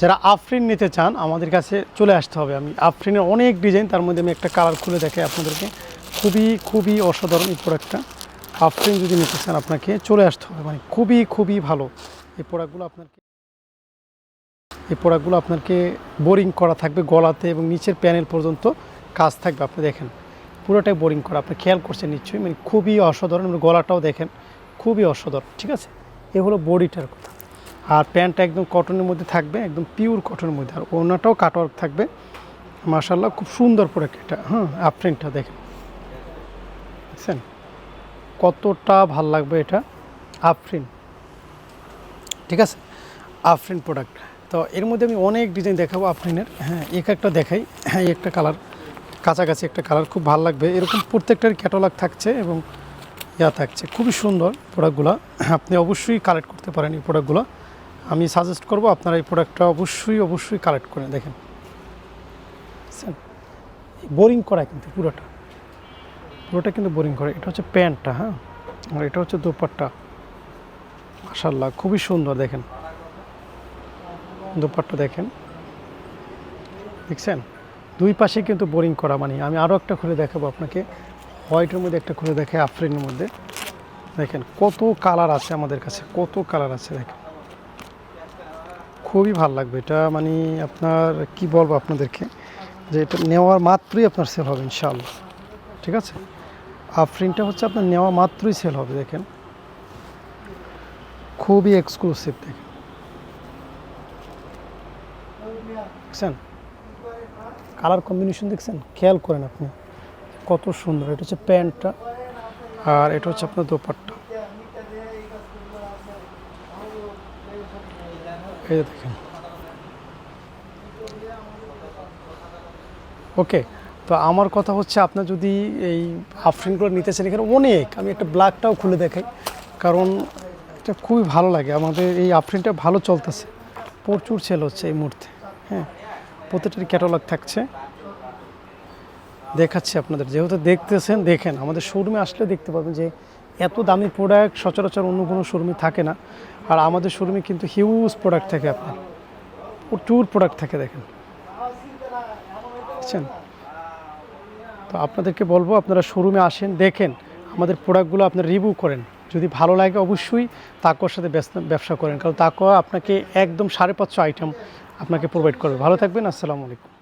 যারা আফরিন নিতে চান, আমাদের কাছে চলে আসতে হবে। আমি আফরিনের অনেক ডিজাইন তার মধ্যে আমি একটা কালার খুলে দেখাই আপনাদেরকে। খুবই খুবই অসাধারণ এই প্রোডাক্টটা আফরিন যদি নিতে চান, আপনাকে চলে আসতে হবে। মানে খুবই খুবই ভালো। এই প্রোডাক্টগুলো আপনাকে এই প্রোডাক্টগুলো আপনাকে বোরিং করা থাকবে গলাতে এবং নিচের প্যানেল পর্যন্ত কাজ থাকবে। আপনি দেখেন, পুরোটাই বোরিং করা। আপনি খেয়াল করছেন নিশ্চয়ই? মানে খুবই অসাধারণ। গলাটাও দেখেন, খুবই অসাধারণ। ঠিক আছে? এ হলো বডিটার কথা। আর প্যান্টটা একদম কটনের মধ্যে থাকবে, একদম পিওর কটনের মধ্যে। আর ওনাটাও কাটওয়ার্ক থাকবে। মাশাল্লাহ খুব সুন্দর প্রোডাক্ট এটা। হ্যাঁ আফ্রিনটা দেখেন। দেখছেন? কতটা ভালো লাগবে এটা। আফরিন ঠিক আছে? আফরিন প্রোডাক্ট তো এর মধ্যে আমি অনেক ডিজাইন দেখাবো আফরিনের হ্যাঁ এক একটা দেখাই। হ্যাঁ একটা কালার কাছাকাছি একটা কালার খুব ভালো লাগবে। এরকম প্রত্যেকটার ক্যাটালগ থাকছে এবং ইয়া থাকছে। খুবই সুন্দর প্রোডাক্টগুলো আপনি অবশ্যই কালেক্ট করতে পারেন এই প্রোডাক্টগুলো আমি সাজেস্ট করব আপনারা এই প্রোডাক্টটা অবশ্যই অবশ্যই কালেক্ট করে দেখেন। বোরিং করা কিন্তু পুরোটা। পুরোটা কিন্তু বোরিং করে। এটা হচ্ছে প্যান্টটা হ্যাঁ? আর এটা হচ্ছে দোপাট্টা। মাশাল্লাহ খুবই সুন্দর, দেখেন। দোপাট্টা, দেখেন। দেখছেন? দুই পাশে কিন্তু বোরিং করা মানে। আমি আরও একটা খুলে দেখাবো আপনাকে। হোয়াইটের মধ্যে একটা খুলে দেখে, আফরিনের মধ্যে। দেখেন, কত কালার আছে আমাদের কাছে। কত কালার আছে, দেখেন। খুবই ভালো লাগবে। এটা মানে আপনার, কি বলব আপনাদেরকে? যে এটা নেওয়ার মাত্রই আপনার সেল হবে ইনশাআল্লাহ। ঠিক আছে? আফরিনটা হচ্ছে আপনার নেওয়া মাত্রই সেল হবে, দেখেন। খুবই এক্সক্লুসিভ দেখেন। দেখছেন? কালার কম্বিনেশন দেখছেন? খেয়াল করেন আপনি। কত সুন্দর। এটা হচ্ছে প্যান্টটা। আর এটা হচ্ছে আপনার দোপাট্টা। এই দেখেন। ওকে তো আমার কথা হচ্ছে আপনার যদি এই হাফ আফরিনগুলো নিতে চান, এখানে অনেক, আমি একটা ব্ল্যাকটাও খুলে দেখাই। কারণ এটা খুবই ভালো লাগে, আমাদের এই আফরিনটা ভালো চলতেছে। প্রচুর সেল হচ্ছে এই মুহূর্তে হ্যাঁ। প্রতিটার ক্যাটালগ থাকছে। দেখাচ্ছি আপনাদের, যেহেতু দেখতেছেন, দেখেন, আমাদের শোরুমে আসলে দেখতে পাবেন যে এত দামি প্রোডাক্ট সচরাচর অন্য কোনো শোরুমে থাকে না। আর আমাদের শোরুমে কিন্তু হিউজ প্রোডাক্ট থাকে আপনার। প্রচুর প্রোডাক্ট থাকে দেখেন। বুঝছেন? তো আপনাদেরকে বলব, আপনারা শোরুমে আসেন, দেখেন আমাদের প্রোডাক্টগুলো আপনারা রিভিউ করেন। যদি ভালো লাগে অবশ্যই তাকোয়ার সাথে ব্যবসা করেন। কারণ তাকোয়া আপনাকে একদম সাড়ে পাঁচশো আইটেম আপনাকে প্রোভাইড করবে। ভালো থাকবেন, আসসালামু আলাইকুম।